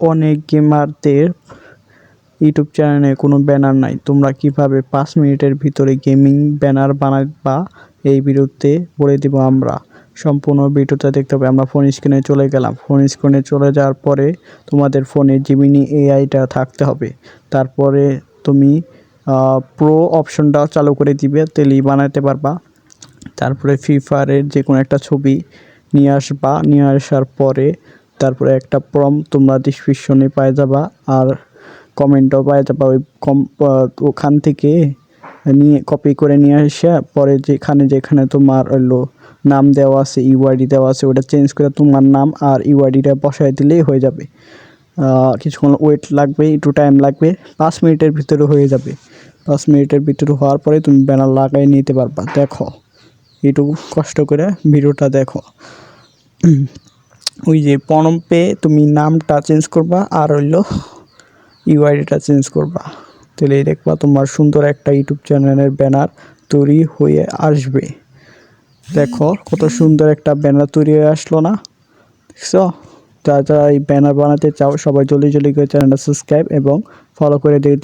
অনেক গেমারদের ইউটিউব চ্যানেলে কোনো ব্যানার নাই। তোমরা কীভাবে পাঁচ মিনিটের ভিতরে গেমিং ব্যানার বানাবা এই ভিডিওতে বলে দিব আমরা। সম্পূর্ণ ভিডিওটা দেখতে হবে। আমরা ফোন স্ক্রিনে চলে গেলাম। ফোন স্ক্রিনে চলে যাওয়ার পরে তোমাদের ফোনে জিমিনি এআইটা থাকতে হবে। তারপরে তুমি প্রো অপশনটা চালু করে দিবে, তেলেই বানাতে পারবা। তারপরে ফ্রি ফায়ারের যে কোনো একটা ছবি নিয়ে আসবা। নিয়ে আসার পরে তারপরে একটা প্রম তোমরা ডিসক্রিপশনে পাই যাবা আর কমেন্টও পাই যাবা। ওই কম ওখান থেকে নিয়ে কপি করে নিয়ে এসে পরে যেখানে যেখানে তোমার হলো নাম দেওয়া আছে ইউআইডি দেওয়া আছে, ওটা চেঞ্জ করে তোমার নাম আর ইউআইডিটা বসায় দিলেই হয়ে যাবে। কিছুক্ষণ ওয়েট লাগবে, একটু টাইম লাগবে, পাঁচ মিনিটের ভিতরে হয়ে যাবে। পাঁচ মিনিটের ভিতরে হওয়ার পরে তুমি ব্যানার লাগাই নিতে পারবা। দেখো, একটু কষ্ট করে ভিডিওটা দেখো। ওই যে পনপে তুমি নামটা চেঞ্জ করবা আর হইল ইউআইডিটা চেঞ্জ করবা। তাহলে দেখবা তোমার সুন্দর একটা ইউটিউব চ্যানেলের ব্যানার তৈরি হয়ে আসবে। দেখো কত সুন্দর একটা ব্যানার তৈরি হয়ে আসলো না? দেখছ? যারা যারা এই ব্যানার বানাতে চাও সবাই জলদি জলদি করে চ্যানেলটা সাবস্ক্রাইব এবং ফলো করে দিতে